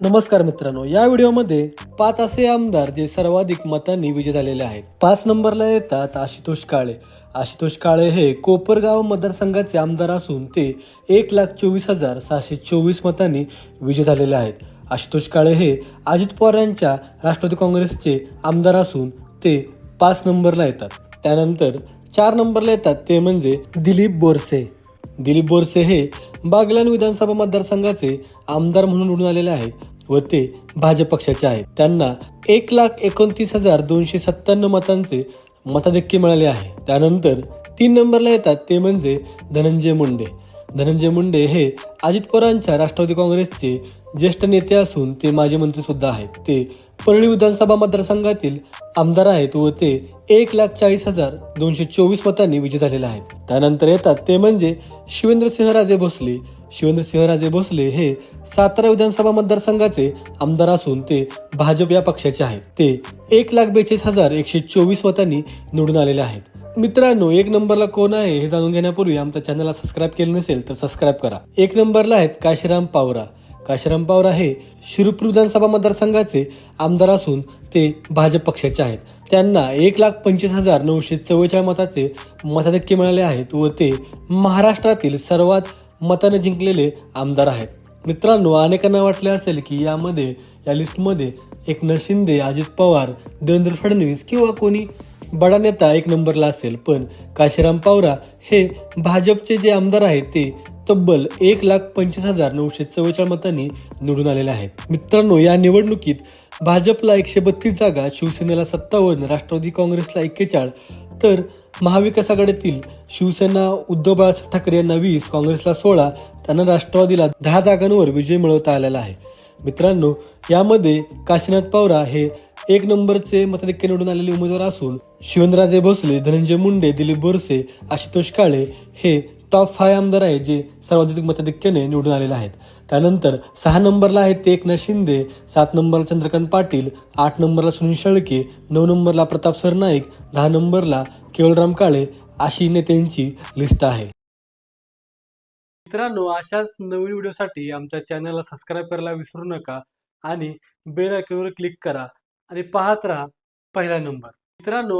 नमस्कार मित्रांनो या व्हिडिओमध्ये पाच असे आमदार जे सर्वाधिक मतांनी विजय झालेले आहेत. पाच नंबरला येतात आशुतोष काळे. आशुतोष काळे हे कोपरगाव मतदारसंघाचे आमदार असून ते एक लाख चोवीस हजार सहाशे चोवीस मतांनी विजय झालेले आहेत. आशुतोष काळे हे अजित पवार यांच्या राष्ट्रवादी काँग्रेसचे आमदार असून ते पाच नंबरला येतात. त्यानंतर चार नंबरला येतात ते म्हणजे दिलीप बोरसे. दिलीप बोरसे हे बागलान विधानसभा मतदारसंघाचे आमदार म्हणून निवडून आलेले आहेत व ते भाजप पक्षाचे आहेत. त्यांना एक लाख एकोणतीस हजार दोनशे सत्त्याण्णव मतांचे मताधिक्य मिळाले आहे. त्यानंतर तीन नंबरला येतात ते म्हणजे धनंजय मुंडे. धनंजय मुंडे हे अजित पवारांच्या राष्ट्रवादी काँग्रेसचे ज्येष्ठ नेते असून ते माजी मंत्री सुद्धा आहेत. ते परळी विधानसभा मतदारसंघातील आमदार आहेत व ते एक लाख चाळीस हजार दोनशे चोवीस मतांनी विजय झालेले आहेत. त्यानंतर येतात ते म्हणजे शिवेंद्रसिंहराजे भोसले. शिवेंद्रसिंहराजे भोसले हे सातारा विधानसभा मतदारसंघाचे आमदार असून ते भाजप या पक्षाचे आहेत. ते एक लाख बेचाळीस हजार एकशे चोवीस मतांनी निवडून आलेले आहेत. मित्रांनो एक नंबरला कोण आहे हे जाणून घेण्यापूर्वी आमच्या चॅनलला सबस्क्राईब केलं नसेल तर सबस्क्राईब करा. एक नंबरला आहेत काशीराम पावरा. काशीराम पावरा हे शिरूर विधानसभा मतदारसंघाचे आमदार असून ते भाजप पक्षाचे आहेत. त्यांना एक लाख पंचवीस हजार नऊशे चव्वेचाळीस मताचे मताधिक्य मिळाले आहेत व ते महाराष्ट्रातील सर्वात मताने जिंकलेले आमदार आहेत. मित्रांनो अनेकांना वाटले असेल की यामध्ये या लिस्टमध्ये एकनाथ शिंदे अजित पवार देवेंद्र फडणवीस किंवा कोणी बडा नेता एक नंबरला असेल. पण काशीराम पावरा हे भाजपचे जे आमदार आहेत ते तब्बल एक लाख पंचवीस हजार नऊशे चव्वेचाळीस मतांनी निवडून आलेले आहेत. मित्रांनो या निवडणुकीत भाजपला एकशे बत्तीस जागा शिवसेनेला सत्तावन्न राष्ट्रवादी काँग्रेसला एक्केचाळीस तर महाविकास आघाडीतील शिवसेना उद्धव बाळासाहेब ठाकरे यांना वीस काँग्रेसला सोळा त्यांना राष्ट्रवादीला दहा जागांवर विजय मिळवता आलेला आहे. मित्रांनो यामध्ये काशीनाथ पवारा हे एक नंबरचे मताधिक्य निवडून आलेले उमेदवार असून शिवनराजे भोसले धनंजय मुंडे दिलीप बोरसे आशुतोष काळे हे टॉप फाय आमदार आहेत जे सर्वाधिक मताधिक्याने निवडून आलेले आहेत. त्यानंतर सहा नंबरला आहेत ते एकनाथ शिंदे सात नंबरला चंद्रकांत पाटील आठ नंबरला सुनील शेळके नऊ नंबरला प्रताप सरनाईक दहा नंबरला केवळराम काळे अशी नेत्यांची लिस्ट आहे. मित्रांनो अशाच नवीन व्हिडिओसाठी आमच्या चॅनलला सबस्क्राईब करायला विसरू नका आणि बेल आयकॉनवर क्लिक करा आणि पाहत राहा पहिला नंबर. मित्रांनो